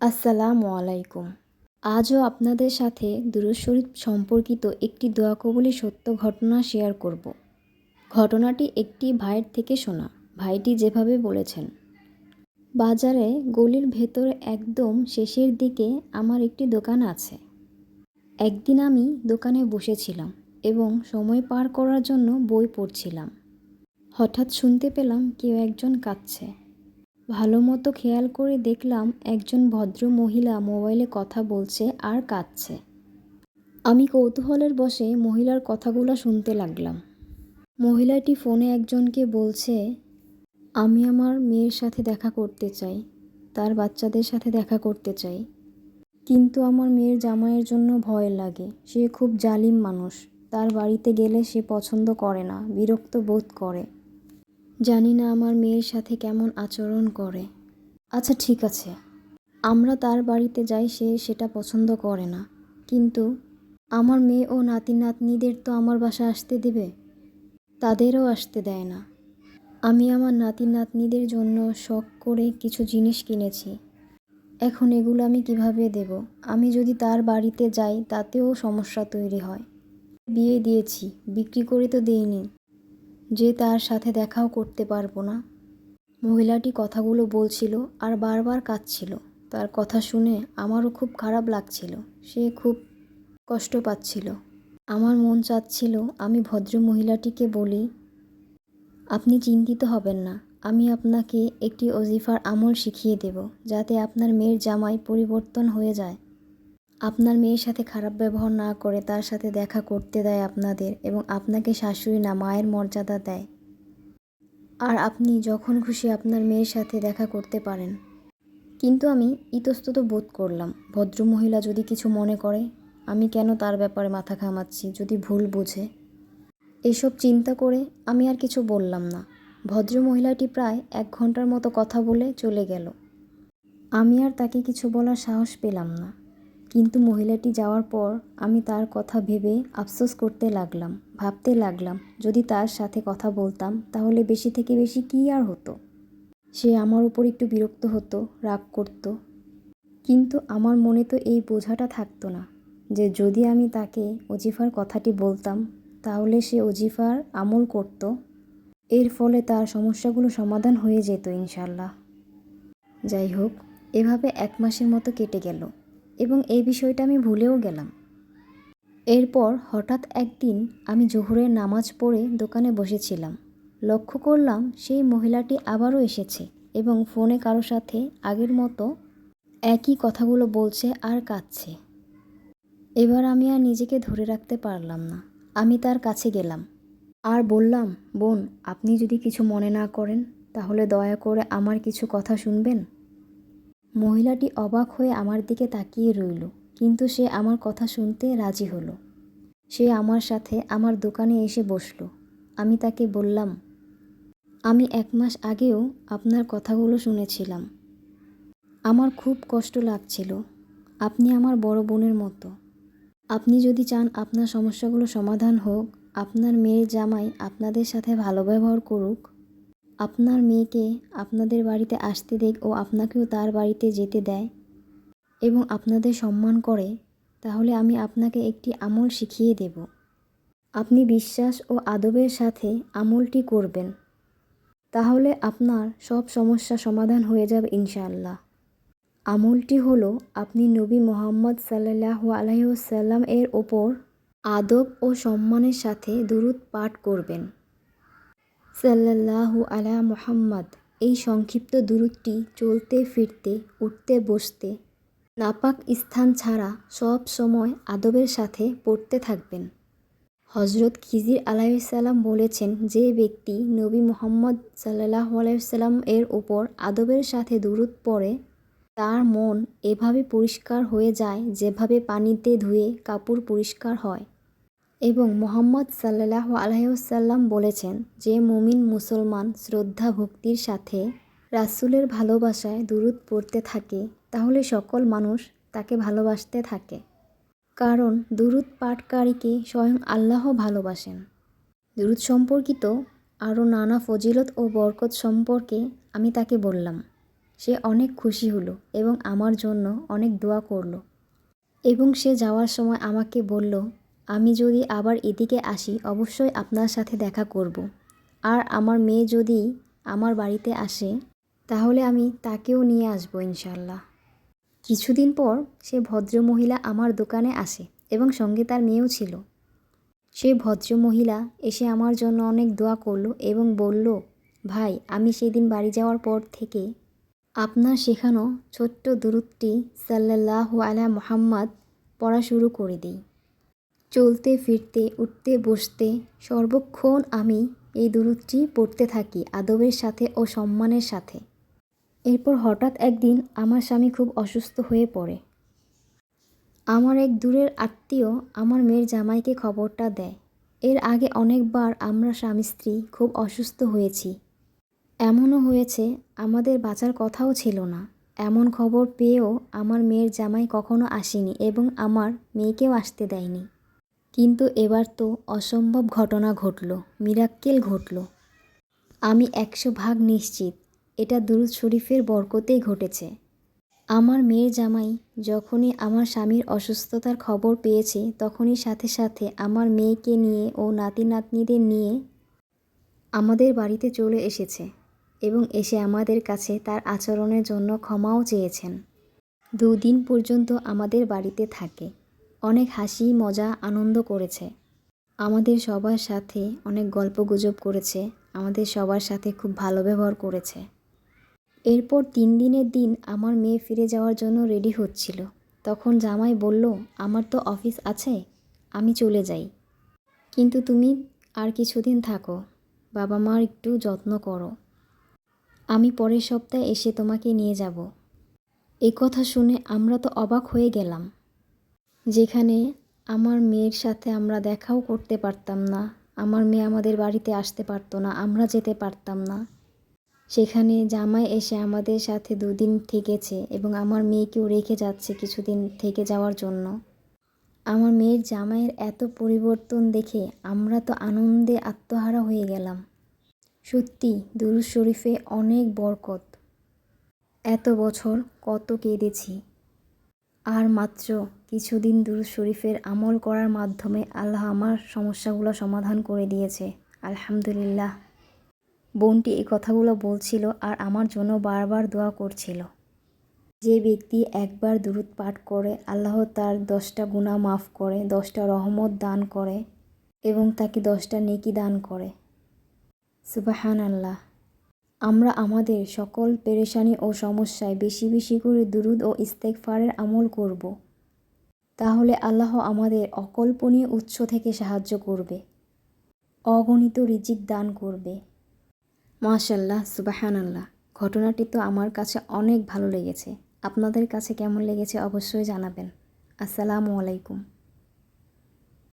আসসালামু আলাইকুম। আজও আপনাদের সাথে দুরূদ সম্পর্কিত একটি দোয়া কবুলি সত্য ঘটনা শেয়ার করব। ঘটনাটি একটি ভাইয়ের থেকে শোনা। ভাইটি যেভাবে বলেছেন, বাজারে গলির ভেতর একদম শেষের দিকে আমার একটি দোকান আছে। একদিন আমি দোকানে বসেছিলাম এবং সময় পার করার জন্য বই পড়ছিলাম। হঠাৎ শুনতে পেলাম কেউ একজন কাঁদছে। ভালো মতো খেয়াল করে দেখলাম একজন ভদ্র মহিলা মোবাইলে কথা বলছে আর কাঁদছে। আমি কৌতূহলের বসে মহিলার কথাগুলো শুনতে লাগলাম। মহিলাটি ফোনে একজনকে বলছে, আমি আমার মেয়ের সাথে দেখা করতে চাই, তার বাচ্চাদের সাথে দেখা করতে চাই। কিন্তু আমার মেয়ের জামাইয়ের জন্য ভয় লাগে, সে খুব জালিম মানুষ, তার বাড়িতে গেলে সে পছন্দ করে না, বিরক্ত বোধ করে। জানি না আমার মেয়ের সাথে কেমন আচরণ করে। আচ্ছা ঠিক আছে। আমরা তার বাড়িতে যাই, সে সেটা পছন্দ করে না। কিন্তু আমার মেয়ে ও নাতি নাতনিদের তো আমার বাসা আসতে দেবে। তাদেরও আসতে দেয় না। আমি আমার নাতি নাতনিদের জন্য শখ করে কিছু জিনিস কিনেছি। এখন এগুলো আমি কীভাবে দেব? আমি যদি তার বাড়িতে যাই, তাতেও সমস্যা তৈরি হয়। বিয়ে দিয়েছি, বিক্রি করে তো দেইনি। যে তার সাথে দেখাও করতে পারব না। মহিলাটি কথাগুলো বলছিল আর বারবার কাঁদছিল। তার কথা শুনে আমারও খুব খারাপ লাগছিল। সে খুব কষ্ট পাচ্ছিল। আমার মন চাচ্ছিল আমি ভদ্র মহিলাটিকে বলি, আপনি চিন্তিত হবেন না। আমি আপনাকে একটি অজিফার আমল শিখিয়ে দেব, যাতে আপনার মেয়ের জামাই পরিবর্তন হয়ে যায়। আপনার মেয়ের সাথে খারাপ ব্যবহার না করে তার সাথে দেখা করতে দেয় আপনাদের এবং আপনাকে শাশুড়ি না, মায়ের মর্যাদা দেয়। আর আপনি যখন খুশি আপনার মেয়ের সাথে দেখা করতে পারেন। কিন্তু আমি ইতস্তত বোধ করলাম, ভদ্র মহিলা যদি কিছু মনে করে, আমি কেন তার ব্যাপারে মাথা ঘামাচ্ছি, যদি ভুল বুঝে? এসব চিন্তা করে আমি আর কিছু বললাম না। ভদ্র মহিলাটি প্রায় এক ঘণ্টার মতো কথা বলে চলে গেল। আমি আর তাকে কিছু বলার সাহস পেলাম না। কিন্তু মহিলাটি যাওয়ার পর আমি তার কথা ভেবে আফসোস করতে লাগলাম, ভাবতে লাগলাম, যদি তার সাথে কথা বলতাম, তাহলে বেশি থেকে বেশি কী আর হতো? সে আমার উপর একটু বিরক্ত হতো, রাগ করত। কিন্তু আমার মনে তো এই বোঝাটা থাকতো না যে যদি আমি তাকে অজিফার কথাটি বলতাম, তাহলে সে অজিফার আমল করত। এর ফলে তার সমস্যাগুলো সমাধান হয়ে যেত ইনশাল্লাহ। যাই হোক, এভাবে এক মাসের মতো কেটে গেল। এবং এই বিষয়টা আমি ভুলেও গেলাম। এরপর হঠাৎ একদিন আমি জোহরের নামাজ পড়ে দোকানে বসেছিলাম। লক্ষ্য করলাম সেই মহিলাটি আবারও এসেছে এবং ফোনে কারও সাথে আগের মতো একই কথাগুলো বলছে আর কাঁদছে। এবার আমি আর নিজেকে ধরে রাখতে পারলাম না। আমি তার কাছে গেলাম। আর বললাম, বোন, আপনি যদি কিছু মনে না করেন, তাহলে দয়া করে আমার কিছু কথা শুনবেন? মহিলাটি অবাক হয়ে আমার দিকে তাকিয়ে রইল, কিন্তু সে আমার কথা শুনতে রাজি হলো। সে আমার সাথে আমার দোকানে এসে বসল। আমি তাকে বললাম, আমি এক মাস আগেও আপনার কথাগুলো শুনেছিলাম। আমার খুব কষ্ট লাগছিল। আপনি আমার বড় বোনের মতো। আপনি যদি চান আপনার সমস্যাগুলো সমাধান হোক, আপনার মেয়ের জামাই আপনাদের সাথে ভালো ব্যবহার করুক আপনার মেয়েকে আপনাদের বাড়িতে আসতে দেখ ও আপনাকেও তার বাড়িতে যেতে দেয় এবং আপনাদের সম্মান করে, তাহলে আমি আপনাকে একটি আমল শিখিয়ে দেব। আপনি বিশ্বাস ও আদবের সাথে আমলটি করবেন। তাহলে আপনার সব সমস্যা সমাধান হয়ে যাবে ইনশাআল্লাহ। আমলটি হলো, আপনি নবী মোহাম্মদ সাল্লাহ আলহিউসাল্লাম এর ওপর আদব ও সম্মানের সাথে দুরুদ পাঠ করবেন। সাল্লাল্লাহু আলা মুহাম্মদ। এই সংক্ষিপ্ত দূরত্বটি চলতে, ফিরতে, উঠতে, বসতে, নাপাক স্থান ছাড়া সব সময় আদবের সাথে পড়তে থাকবেন। হজরত খিজির আলাইসাল্লাম বলেছেন যে ব্যক্তি নবী মোহাম্মদ সাল্লাহ আলাইসাল্লাম এর ওপর আদবের সাথে দূরত পড়ে, তার মন এভাবে পরিষ্কার হয়ে যায় যেভাবে পানিতে ধুয়ে কাপড় পরিষ্কার হয়। এবং মোহাম্মদ সাল্লাহ আলহিউসাল্লাম বলেছেন যে মুমিন মুসলমান শ্রদ্ধা ভক্তির সাথে রাসুলের ভালোবাসায় দুরুদ পড়তে থাকে, তাহলে সকল মানুষ তাকে ভালোবাসতে থাকে। কারণ দুরুদ পাঠকারীকে স্বয়ং আল্লাহ ভালোবাসেন। দুরুদ সম্পর্কিত আরও নানা ফজিলত ও বরকত সম্পর্কে আমি তাকে বললাম। সে অনেক খুশি হলো এবং আমার জন্য অনেক দোয়া করল। এবং সে যাওয়ার সময় আমাকে বলল আমি যদি আবার এদিকে আসি, অবশ্যই আপনার সাথে দেখা করব। আর আমার মেয়ে যদি আমার বাড়িতে আসে, তাহলে আমি তাকেও নিয়ে আসব ইনশাল্লাহ কিছুদিন পর সে ভদ্রমহিলা আমার দোকানে আসে এবং সঙ্গে তার মেয়েও ছিল। সে ভদ্রমহিলা এসে আমার জন্য অনেক দোয়া করল এবং বলল, ভাই, আমি সেদিন বাড়ি যাওয়ার পর থেকে আপনার শেখানো ছোট্ট দূরত্বটি সাল্লাহ আলা মোহাম্মদ পড়া শুরু করে দিই। চলতে, ফিরতে, উঠতে, বসতে, সর্বক্ষণ আমি এই দুরুদটি পড়তে থাকি আদবের সাথে ও সম্মানের সাথে। এরপর হঠাৎ একদিন আমার স্বামী খুব অসুস্থ হয়ে পড়ে। আমার এক দূরের আত্মীয় আমার মেয়ের জামাইকে খবরটা দেয়। এর আগে অনেকবার আমরা স্বামী স্ত্রী খুব অসুস্থ হয়েছি। এমনও হয়েছে, আমাদের বাঁচার কথাও ছিল না। এমন খবর পেয়েও আমার মেয়ের জামাই কখনো আসেনি এবং আমার মেয়েকেও আসতে দেয়নি। কিন্তু এবার তো অসম্ভব ঘটনা ঘটল, মিরাক্কেল ঘটল। আমি একশো ভাগ নিশ্চিত, এটা দুরুদ শরীফের বরকতেই ঘটেছে। আমার মেয়ের জামাই যখনই আমার স্বামীর অসুস্থতার খবর পেয়েছে, তখনই সাথে সাথে আমার মেয়েকে নিয়ে ও নাতি নাতনিদের নিয়ে আমাদের বাড়িতে চলে এসেছে এবং এসে আমাদের কাছে তার আচরণের জন্য ক্ষমাও চেয়েছেন। দুদিন পর্যন্ত আমাদের বাড়িতে থাকে। অনেক হাসি, মজা, আনন্দ করেছে। আমাদের সবার সাথে অনেক গল্প গুজব করেছে। আমাদের সবার সাথে খুব ভালো ব্যবহার করেছে। এরপর তিন দিনের দিন আমার মেয়ে ফিরে যাওয়ার জন্য রেডি হচ্ছিল। তখন জামাই বলল, আমার তো অফিস আছে, আমি চলে যাই। কিন্তু তুমি আর কিছুদিন থাকো বাবা মার একটু যত্ন করো। আমি পরের সপ্তাহে এসে তোমাকে নিয়ে যাব। এই কথা শুনে আমরা তো অবাক হয়ে গেলাম। যেখানে আমার মেয়ের সাথে আমরা দেখাও করতে পারতাম না, আমার মেয়ে আমাদের বাড়িতে আসতে পারতো না, আমরা যেতে পারতাম না। সেখানে জামাই এসে আমাদের সাথে দুদিন থেকেছে এবং আমার মেয়েকেও রেখে যাচ্ছে কিছুদিন থেকে যাওয়ার জন্য। আমার মেয়ের জামাইয়ের এত পরিবর্তন দেখে আমরা তো আনন্দে আত্মহারা হয়ে গেলাম। সত্যি দুরুজ শরীফে অনেক বরকত। এত বছর কত কেঁদেছি। আর মাত্র কিছুদিন দুরুজ শরীফের আমল করার মাধ্যমে আল্লাহ আমার সমস্যাগুলো সমাধান করে দিয়েছে। আলহামদুলিল্লাহ। বোনটি এই কথাগুলো বলছিল আর আমার জন্য বারবার দোয়া করছিল। যে ব্যক্তি একবার দুরুদ পাঠ করে, আল্লাহ তার দশটা গুণা মাফ করে, দশটা রহমত দান করে এবং তাকে দশটা নেকি দান করে। সুবাহান আল্লাহ আমরা আমাদের সকল পেরেশানি ও সমস্যায় বেশি বেশি করে দুরুদ ও ইস্তেকফারের আমল করব। তাহলে আল্লাহ আমাদের অকল্পনীয় উৎস থেকে সাহায্য করবে। অগণিত রিজিক দান করবে। মাশাল্লাহ সুবাহান আল্লাহ ঘটনাটি তো আমার কাছে অনেক ভালো লেগেছে। আপনাদের কাছে কেমন লেগেছে অবশ্যই জানাবেন। আসসালামু আলাইকুম।